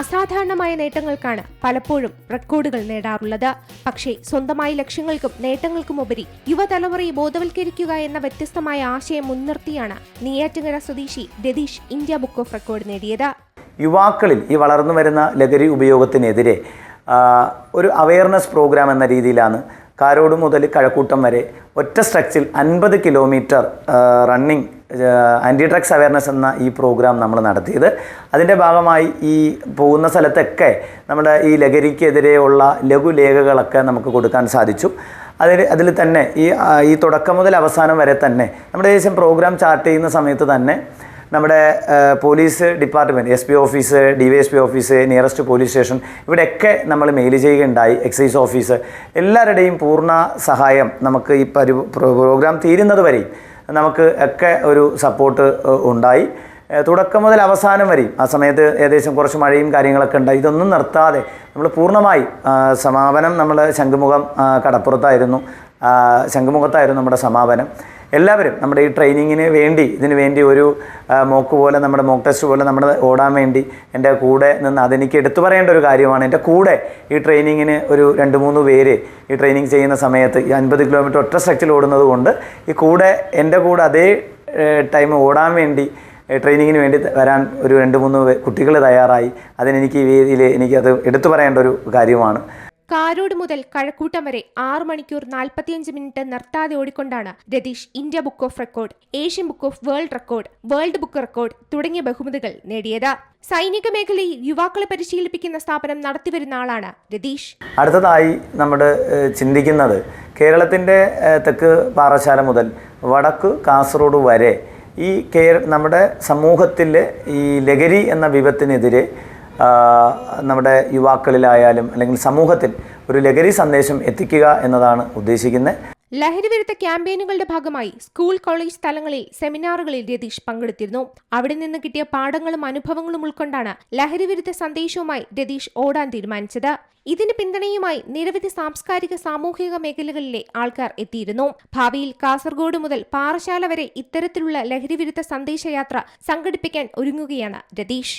അസാധാരണമായ നേട്ടങ്ങൾക്കാണ് പലപ്പോഴും റെക്കോർഡുകൾ നേടാറുള്ളത്. പക്ഷേ സ്വന്തമായ ലക്ഷ്യങ്ങൾക്കും നേട്ടങ്ങൾക്കുമുപരി യുവതലമുറയെ ബോധവൽക്കരിക്കുക എന്ന വ്യത്യസ്തമായ ആശയം മുൻനിർത്തിയാണ് നീയാറ്റങ്ങര സ്വദേശി Ratheesh India book of record നേടിയത്. യുവാക്കളിൽ ഈ വളർന്നു വരുന്ന ലഹരി ഉപയോഗത്തിനെതിരെ ഒരു അവയർനെസ് പ്രോഗ്രാം എന്ന രീതിയിലാണ് കാരോട് മുതൽ കഴക്കൂട്ടം വരെ ഒറ്റ സ്ട്രക്സിൽ അൻപത് kilometre running anti drugs awareness എന്ന ഈ പ്രോഗ്രാം നമ്മൾ നടത്തിയത്. അതിന്റെ ഭാഗമായി ഈ പോകുന്ന സ്ഥലത്തൊക്കെ നമ്മുടെ ഈ ലഹരിക്കെതിരെയുള്ള ലഘുലേഖകളൊക്കെ നമുക്ക് കൊടുക്കാൻ സാധിച്ചു. അതിൽ അതിൽ തന്നെ ഈ ഈ തുടക്കം മുതൽ അവസാനം വരെ തന്നെ നമ്മുടെ ഏകദേശം പ്രോഗ്രാം ചാർട്ട് ചെയ്യുന്ന സമയത്ത് തന്നെ നമ്മുടെ police department S P office D Y S P office nearest police station ഇവിടെയൊക്കെ നമ്മൾ മെയിൽ ചെയ്യുകയുണ്ടായി എക്സൈസ് ഓഫീസ് എല്ലാവരുടെയും പൂർണ സഹായം നമുക്ക് ഈ പരി പ്രോഗ്രാം തീരുന്നത് വരെ നമുക്ക് ഒക്കെ ഒരു സപ്പോർട്ട് ഉണ്ടായി. തുടക്കം മുതൽ അവസാനം വരെയും ആ സമയത്ത് ഏകദേശം കുറച്ച് മഴയും കാര്യങ്ങളൊക്കെ ഉണ്ടായി. ഇതൊന്നും നിർത്താതെ നമ്മൾ പൂർണമായി സമാപനം നമ്മൾ ശംഖുമുഖം കടപ്പുറത്തായിരുന്നു. ശംഖുമുഖത്തായിരുന്നു നമ്മുടെ സമാപനം. എല്ലാവരും നമ്മുടെ ഈ ട്രെയിനിങ്ങിന് വേണ്ടി ഇതിന് വേണ്ടി ഒരു മോക്ക് പോലെ നമ്മുടെ മോക്ക് ടെസ്റ്റ് പോലെ നമ്മുടെ ഓടാൻ വേണ്ടി എന്റെ കൂടെ നിന്ന് അതെനിക്ക് എടുത്തു പറയേണ്ട ഒരു കാര്യമാണ്. എന്റെ കൂടെ ഈ ട്രെയിനിങ്ങിന് ഒരു രണ്ട് മൂന്ന് പേര് ഈ ട്രെയിനിങ് ചെയ്യുന്ന സമയത്ത് ഈ അൻപത് കിലോമീറ്റർ ഒറ്റ സ്ട്രക്ചറിൽ ഓടുന്നത് കൊണ്ട് ഈ കൂടെ എന്റെ കൂടെ അതേ ടൈം ഓടാൻ വേണ്ടി ട്രെയിനിങ്ങിന് വേണ്ടി വരാൻ ഒരു രണ്ട് മൂന്ന് കുട്ടികൾ തയ്യാറായി. അതിനെനിക്ക് ഈ വേദിയിൽ എനിക്കത് എടുത്തു പറയേണ്ട ഒരു കാര്യമാണ്. കാരോട് മുതൽ കഴക്കൂട്ടം വരെ ആറ് മണിക്കൂർ നാൽപ്പത്തിയഞ്ച് മിനിറ്റ് നിർത്താതെ ഓടിക്കൊണ്ടാണ് Ratheesh India book of record Asian book of world record world book record തുടങ്ങിയ ബഹുമതികൾ നേടിയത്. സൈനിക മേഖലയിൽ യുവാക്കളെ പരിശീലിപ്പിക്കുന്ന സ്ഥാപനം നടത്തിവരുന്ന ആളാണ് രതീഷ്. അടുത്തതായി നമ്മൾ ചിന്തിക്കുന്നത് കേരളത്തിന്റെ തെക്ക് പാറശാല മുതൽ വടക്ക് കാസർഗോഡ് വരെ ഈ കേര നമ്മുടെ സമൂഹത്തിലെ ഈ ലഹരി എന്ന വിപത്തിനെതിരെ നമ്മുടെ യുവാക്കളിലായാലും അല്ലെങ്കിൽ സമൂഹത്തിൽ ഒരു ലഹരി സന്ദേശം എത്തിക്കുക എന്നതാണ് ഉദ്ദേശിക്കുന്നത്. ലഹരി വിരുദ്ധ ക്യാമ്പയിനുകളുടെ ഭാഗമായി സ്കൂൾ കോളേജ് തലങ്ങളിൽ സെമിനാറുകളിൽ രതീഷ് പങ്കെടുത്തിരുന്നു. അവിടെ നിന്ന് കിട്ടിയ പാഠങ്ങളും അനുഭവങ്ങളും ഉൾക്കൊണ്ടാണ് ലഹരി വിരുദ്ധ സന്ദേശവുമായി രതീഷ് ഓടാൻ തീരുമാനിച്ചത്. ഇതിന് പിന്തുണയുമായി നിരവധി സാംസ്കാരിക സാമൂഹിക മേഖലകളിലെ ആൾക്കാർ എത്തിയിരുന്നു. ഭാവിയിൽ കാസർഗോഡ് മുതൽ പാറശാല വരെ ഇത്തരത്തിലുള്ള ലഹരി വിരുദ്ധ സന്ദേശയാത്ര സംഘടിപ്പിക്കാൻ ഒരുങ്ങുകയാണ് രതീഷ്.